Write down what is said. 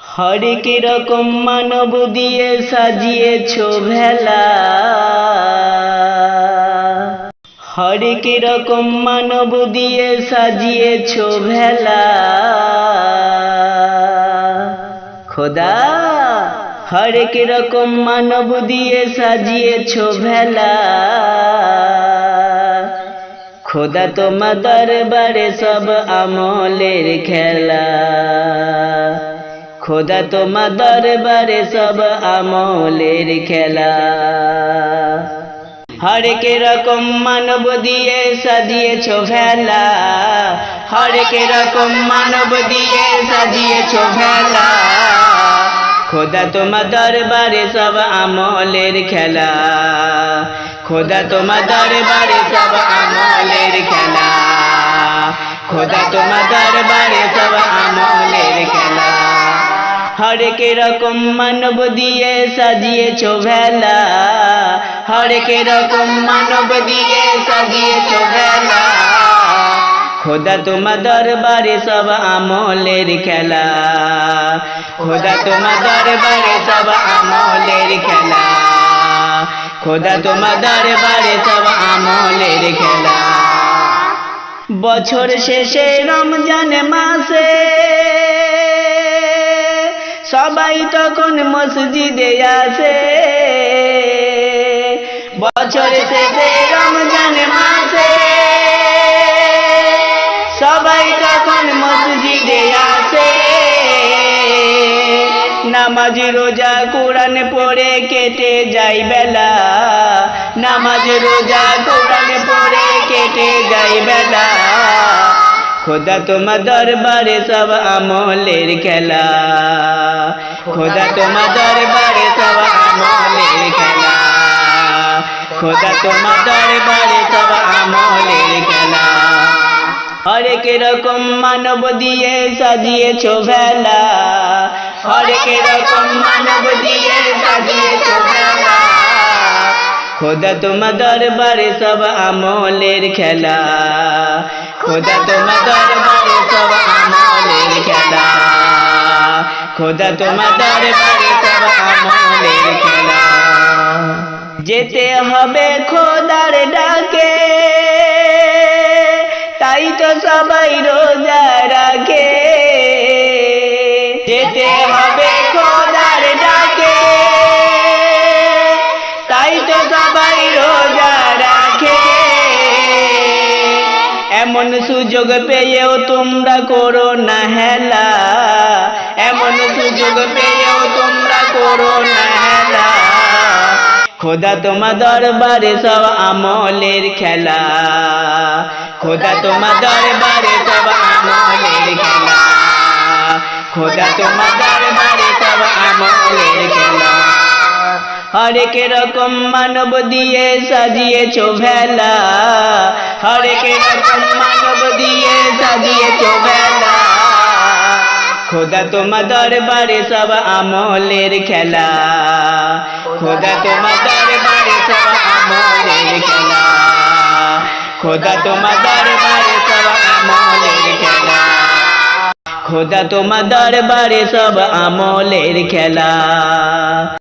হরেক রকম মানব দিয়ে সাজিয়েছ ভেলা। হরেক রকম মানব দিয়ে সাজিয়েছ ভেলা। খোদা, হরেক রকম মানব দিয়ে সাজিয়েছ ভেলা। খোদা তোমার দরবারে সব আমলের খেলা। খোদা তোমার দরবারে সব আমলের খেলা। হরেক রকম মানব দিয়ে সাজিয়েছ ভেলা। হরেক রকম মানব দিয়ে সাজিয়েছ ভেলা। খোদা তোমার দরবারে সব আমলের খেলা। খোদা তোমার দরবারে সব আমলের খেলা। খোদা তোমার দরবারে হরেক রকম মানব দিয়ে সাজিয়েছ ভেলা। হরেক রকম মানব দিয়ে সাজিয়েছ ভেলা। খোদা তোমার দরবারে সব আমলের খেলা। খোদা তোমার দরবারে সব আমলের খেলা। খোদা তোমার দরবারে সব আমলের খেলা। বছর শেষে রমজান মাসে সবাই তখন মসজিদে আসে। বছর শেষে রমজান মাসে। সবাই তখন মসজিদে আসে। নামাজ রোজা কোরআন পড়ে কেটে যাই বেলা। নামাজ রোজা কোরআন পড়ে কেটে যাই বেলা। খোদা তোমার দরবারে সব আমলের খেলা। খোদা তোমার দরবারে সব আমলের খেলা। খোদা তোমার দরবারে সব আমলের খেলা। হরেক রকম মানব দিয়ে সাজিয়েছ ভেলা। হরেক রকম মানব দিয়ে সাজিয়েছ ভেলা। খোদা তোমার দরবারে সব আমলের খেলা। খোদা তোমার দরবারে সব আমলের খেলা। খোদা তোমার দরবারে সব আমলের খেলা। যেতে হবে খোদার ডাকে, তাই তো সবাই রোজা রাখে। যেতে হবে এমন সুযোগ পেয়েও তোমরা করো না হেলা। এমন সুযোগ পেয়েও তোমরা করো না হেলা। খোদা তোমার দরবারে সব আমলের খেলা। খোদা তোমার দরবারে সব আমলের খেলা। খোদা তোমার দরবারে সব আমলের খেলা। হরেক রকম মানব দিয়ে সাজিয়েছ ভেলা। হরেক রকম মানব দিয়ে সাজিয়েছ ভেলা। খোদা তোমার দরবারে সব আমলের খেলা। খোদা তোমার দরবারে সব আমলের খেলা। খোদা তোমার দরবারে সব আমলের খেলা। খোদা তোমার দরবারে সব আমলের খেলা।